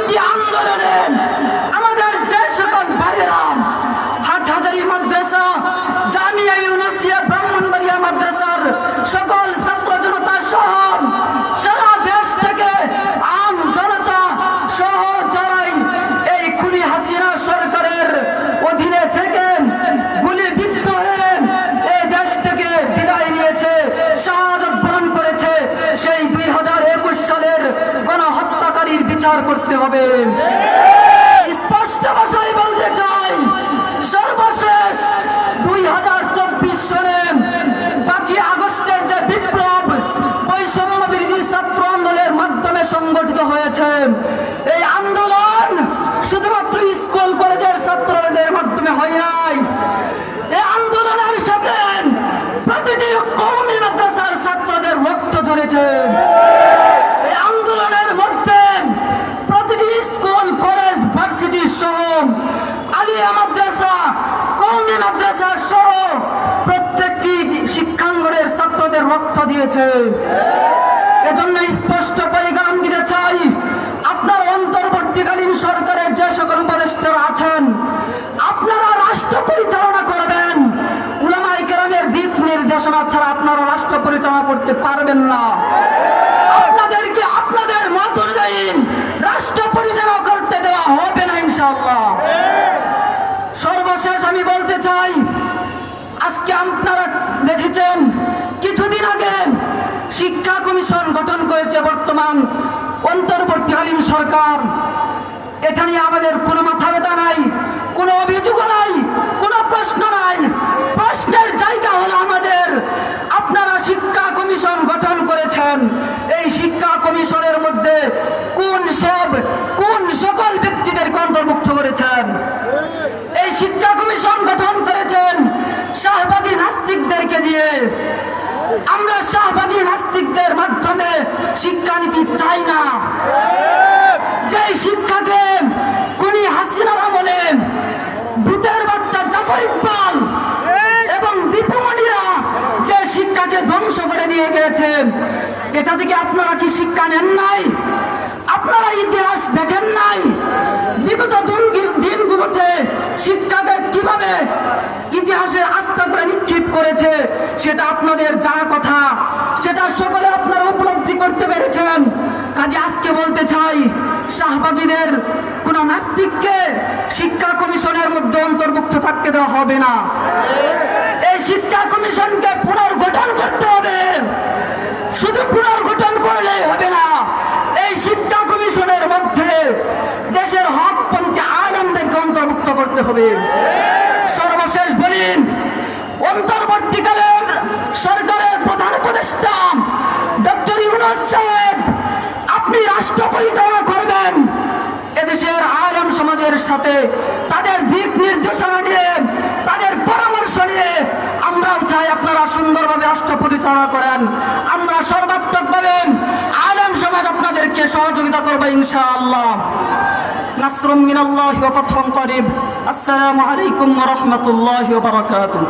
যদি হবে। স্পষ্ট ভাষায় বলতে চাই, সর্বশেষ দুই হাজার চব্বিশ সালে পাঁচই আগস্টের যে বিপ্লব, বৈষম্য বিরোধী ছাত্র আন্দোলনের মাধ্যমে সংগঠিত হয়েছে। এই আন্দোলন শুধুমাত্র স্কুল, কলেজের ছাত্রদের মাধ্যমে হয় নাই। এই আন্দোলনের সাথে প্রতিটি কৌমি মাদ্রাসার ছাত্রদের রক্ত ধরেছে এই আন্দোলনের মধ্যে প্রতিটি স্কুল কলেজ ভার্সিটি সহ আলিয়া মাদ্রাসা কৌমি মাদ্রাসা সহ প্রত্যেকটি শিক্ষাঙ্গনের ছাত্রদের রক্ত দিয়েছে। এজন্য স্পষ্ট পরিগাম দিতে চাই, আপনার অন্তর্বর্তীকালীন সরকারের যে সকল উপদেষ্টারা আছেন, আপনারা রাষ্ট্র পরিচালনা করবেন। উলামাই কেরামের দিক নির্দেশনা ছাড়া আপনারা রাষ্ট্র পরিচালনা করতে পারবেন না। আপনাদেরকে আপনাদের মত অনুযায়ী রাষ্ট্র পরিচালনা করতে দেওয়া হবে। না ইনশাআল্লাহ। সর্বশেষ আমি বলতে চাই, আজকে আপনারা দেখেছেন, কিছুদিন আগে শিক্ষা কমিশন গঠন করেছে বর্তমান অন্তর্বর্তীকালীন সরকার। এটা নিয়ে আমাদের কোনো মাথা ব্যথা নাই, কোনো অভিযোগ নাই, কোনো প্রশ্ন নাই। প্রশ্নের জায়গা হলো আমাদের। আপনারা শিক্ষা কমিশন গঠন করেছেন। এই শিক্ষা কমিশনের মধ্যে কোন সব, কোন সকল করেছেন। এই শিক্ষা কমিশন গঠন করেছেন শাহবাগী নাস্তিকদেরকে দিয়ে। আমরা শাহবাগী নাস্তিকদের মাধ্যমে শিক্ষানীতি চাই না। যে শিক্ষাকে খুনি হাসিনারা বলেন ভূতের বাচ্চা জাফর ইকবাল এবং দীপমণিরা যে শিক্ষাকে ধ্বংস করে দিয়ে গিয়েছেন এটা থেকে আপনারা কি শিক্ষা নেন নাই? আপনারা ইতিহাস দেখেন নাই। বিগত দিনগুলোতে শিক্ষাকে কীভাবে ইতিহাসে আস্থা করে নিক্ষেপ করেছে, সেটা আপনাদের জানা কথা। সেটা সকলে আপনারা উপলব্ধি করতে পেরেছেন। কাজে আজকে বলতে চাই, শাহবাগীদের কোন নাস্তিককে শিক্ষা কমিশনের মধ্যে অন্তর্ভুক্ত থাকতে দেওয়া হবে না। এই শিক্ষা কমিশনকে পুনর্গঠন করতে হবে। শুধু পুনর্গঠন করলেই হবে না এই শিক্ষা কমিশনের মধ্যে দেশের হকপন্থী আলমদেরকে অন্তর্ভুক্ত করতে হবে। সর্বশেষ বলিন অন্তর্বর্তীকালের সরকারের প্রধান উপদেষ্টা ডক্টর ইউনুস সাহেব, আপনি রাষ্ট্র পরিচালনা করবেন। এদেশের আলম সমাজের সাথে তাদের দিক নির্দেশনা নিয়ে, তাদের পরামর্শ নিয়ে আমরাও চাই আপনারা সুন্দরভাবে রাষ্ট্র পরিচালনা করেন। আমরা সর্বাত্মকভাবে আলম সমাজ আপনাদেরকে সহযোগিতা করব ইনশাআল্লাহ। نصر من الله وفتح قريب. السلام عليكم ورحمة الله وبركاته.